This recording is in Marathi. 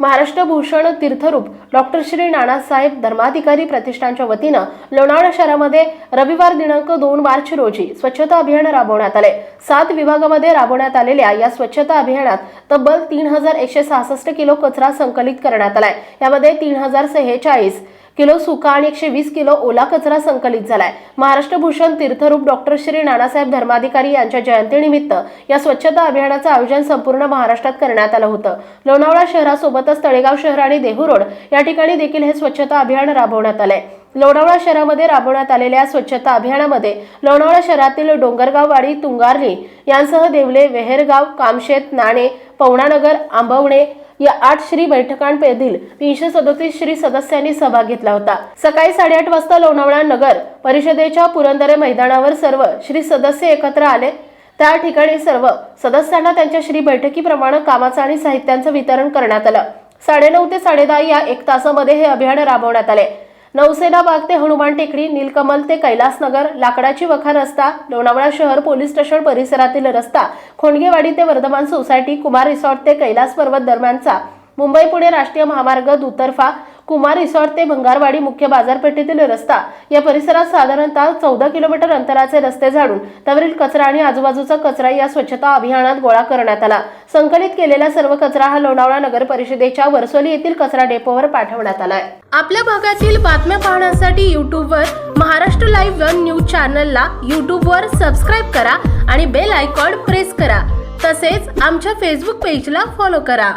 महाराष्ट्र भूषण तीर्थरूप डॉक्टर श्री नानासाहेब धर्माधिकारी प्रतिष्ठानच्या वतीनं लोणावळा शहरामध्ये रविवार दिनांक दोन मार्च रोजी स्वच्छता अभियान राबवण्यात आले. सात विभागामध्ये राबवण्यात आलेल्या या स्वच्छता अभियानात तब्बल तीन हजार एकशे सहासष्ट किलो कचरा संकलित करण्यात आलाय. यामध्ये तीन हजार सेहेचाळीस किलो सुका आणि एकशे वीस किलो ओला कचरा संकलित झालाय. महाराष्ट्र भूषण तीर्थरूप डॉक्टर श्री नानासाहेब धर्माधिकारी यांच्या जयंतीनिमित्त या स्वच्छता अभियानाचं आयोजन संपूर्ण महाराष्ट्रात करण्यात आलं होतं. लोणावळा शहरासोबतच तळेगाव शहर आणि देहू रोड या ठिकाणी देखील हे स्वच्छता अभियान राबवण्यात आलंय. लोणावळा शहरामध्ये राबवण्यात आलेल्या स्वच्छता अभियानामध्ये लोणावळा शहरातील डोंगरगाववाडी तुंगारली यांसह देवले वेहेरगाव कामशेत नाणे पवनानगर आंबवणे या आठ श्री बैठकांपेधील तीनशे सदोतीस श्री सदस्यांनी सहभाग घेतला होता. सकाळी साडेआठ वाजता लोणावळा नगर परिषदेच्या पुरंदरे मैदानावर सर्व श्री सदस्य एकत्र आले. त्या ठिकाणी सर्व सदस्यांना त्यांच्या श्री बैठकीप्रमाणे कामाचं आणि साहित्यांचं वितरण करण्यात आलं. साडेनऊ ते साडेदहा या एक तासामध्ये हे अभियान राबवण्यात आले. नौसेना बाग ते हनुमान टेकडी नीलकमल ते कैलासनगर लाकडाची वखा रस्ता लोणावळा शहर पोलीस स्टेशन परिसरातील रस्ता खोंडगेवाडी ते वर्धमान सोसायटी कुमार रिसॉर्ट ते कैलास पर्वत दरम्यानचा मुंबई पुणे राष्ट्रीय महामार्ग दुतर्फा कुमार रिसॉर्ट ते भंगारवाडी मुख्य बाजारपेठेतील रस्ता या परिसरात साधारणतः चौदा किलोमीटर अंतराचे रस्ते झाडून त्यावरील कचरा आणि आजूबाजूचा कचरा या स्वच्छता अभियानात गोळा करण्यात आला. संकलित केलेला सर्व कचरा हा लोणावळा नगर परिषदेच्या वर्सोली येथील कचरा डेपोवर पाठवण्यात आलाय. आपल्या भागातील बातम्या पाहण्यासाठी युट्यूबवर महाराष्ट्र लाईव्ह वन न्यूज चॅनलला युट्यूबवर सबस्क्राईब करा आणि बेल आयकॉन प्रेस करा. तसेच आमच्या फेसबुक पेजला फॉलो करा.